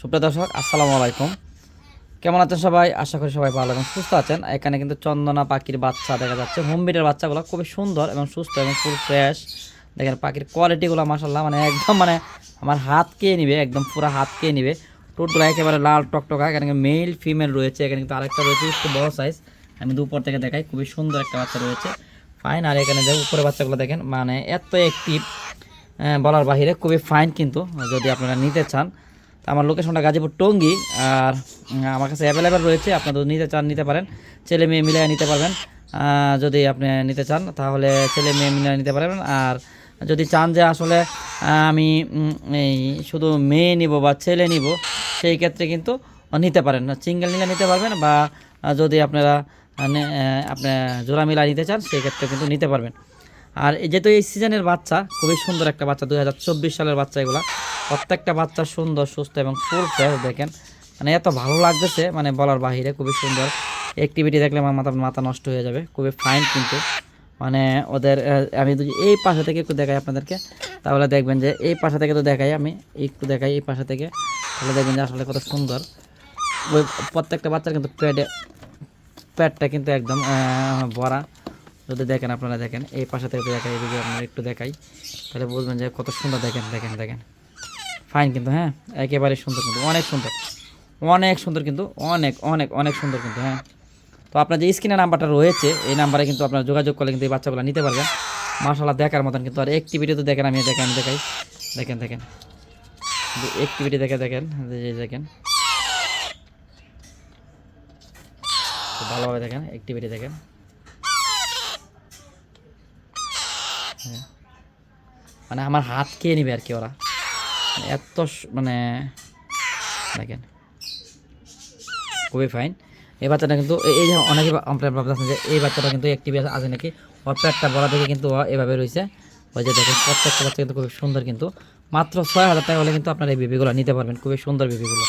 সুপ্রিয় দর্শক, আসসালামু আলাইকুম। কেমন আছেন সবাই? আশা করি সবাই ভালো এবং সুস্থ আছেন। এখানে কিন্তু চন্দনা পাখির বাচ্চা দেখা যাচ্ছে। হোমবিটের বাচ্চাগুলো খুবই সুন্দর এবং সুস্থ এবং ফুল ফ্রেশ দেখেন পাখির কোয়ালিটিগুলো মাসাল্লাহ মানে একদম মানে আমার হাত খেয়ে নিবে, একদম পুরো হাত খেয়ে নিবে। টোটগুলো একেবারে লাল টকটকা, এখানে মেল ফিমেল রয়েছে। এখানে কিন্তু আরেকটা রয়েছে, একটু বড় সাইজ আমি দুপুর থেকে দেখাই, খুবই সুন্দর একটা বাচ্চা রয়েছে। ফাইন আর এখানে যে উপরে বাচ্চাগুলো দেখেন মানে এত অ্যাক্টিভ বলার বাহিরে খুবই ফাইন কিন্তু, যদি আপনারা নিতে চান। আমার লোকেশনটা গাজীপুর টঙ্গী, আর আমার কাছে অ্যাভেলেবেল রয়েছে, আপনারা যদি নিতে চান, নিতে পারেন। ছেলে মেয়ে মিলিয়ে নিতে পারবেন। যদি আপনি নিতে চান, তাহলে ছেলে মেয়ে মিলিয়ে নিতে পারবেন। আর যদি চান যে আসলে আমি এই শুধু মেয়ে নিব বা ছেলে নিব, সেই ক্ষেত্রে কিন্তু নিতে পারেন। সিঙ্গেল নিলে নিতে পারবেন বা যদি আপনারা আপনি জোড়া মিলা নিতে চান, সেই ক্ষেত্রে কিন্তু নিতে পারবেন। আর যেহেতু এই সিজনের বাচ্চা, খুবই সুন্দর একটা বাচ্চা দু হাজার চব্বিশ সালের বাচ্চা এগুলা। প্রত্যেকটা বাচ্চা সুন্দর, সুস্থ এবং ফুল ফ্রেশ দেখেন। মানে এত ভালো লাগতেছে মানে বলার বাহিরে খুবই সুন্দর। অ্যাক্টিভিটি দেখলে আমার মাথা মাথা নষ্ট হয়ে যাবে, খুবই ফাইন কিন্তু। মানে ওদের আমি যদি এই পাশে থেকে একটু দেখাই আপনাদেরকে, তাহলে দেখবেন যে এই পাশে থেকে তো দেখাই আমি, একটু দেখাই এই পাশে থেকে, তাহলে দেখবেন যে আসলে কত সুন্দর। ওই প্রত্যেকটা বাচ্চার কিন্তু পেটে, পেটটা কিন্তু একদম ভরা। যদি দেখেন আপনারা, দেখেন, এই পাশে থেকে দেখাই, এদিকে আপনারা একটু দেখাই, তাহলে বুঝবেন যে কত সুন্দর, দেখেন দেখেন দেখেন। ফাইন কিন্তু হ্যাঁ? একেবারে সুন্দর কিন্তু, অনেক সুন্দর। অনেক সুন্দর কিন্তু, অনেক অনেক অনেক সুন্দর কিন্তু হ্যাঁ? তো আপনার যে স্ক্রিনে নাম্বারটা রয়েছে, এই নাম্বারে কিন্তু আপনার যোগাযোগ করলে কিন্তু এই বাচ্চাগুলো নিতে পারবেন। মার্শাল্লাহ দেখার মতন কিন্তু। আর অ্যাক্টিভিটি তো দেখেন, আমি দেখেন, আমি দেখাই। দেখেন দেখেন। অ্যাক্টিভিটি দেখে দেখেন দেখেন। ভালোভাবে দেখেন অ্যাক্টিভিটি দেখেন। হ্যাঁ। মানে আমার হাত খেয়ে নিবে আর কি ওরা। এত মানে দেখেন। খুবই ফাইন এই বাচ্চাটা কিন্তু এই- যে অনেকে আপনারা ভাবতেছেন যে এই বাচ্চাটা কিন্তু অ্যাক্টিভ আছে নাকি? ওর পেটটা বড় থেকে কিন্তু এভাবে রয়েছে। ওই যে দেখেন, প্রত্যেকটা বাচ্চা কিন্তু খুবই সুন্দর কিন্তু। মাত্র ছয় হাজার টাকা হলে কিন্তু আপনার এই বেবিগুলো নিতে পারবেন। খুবই সুন্দর বেবিগুলো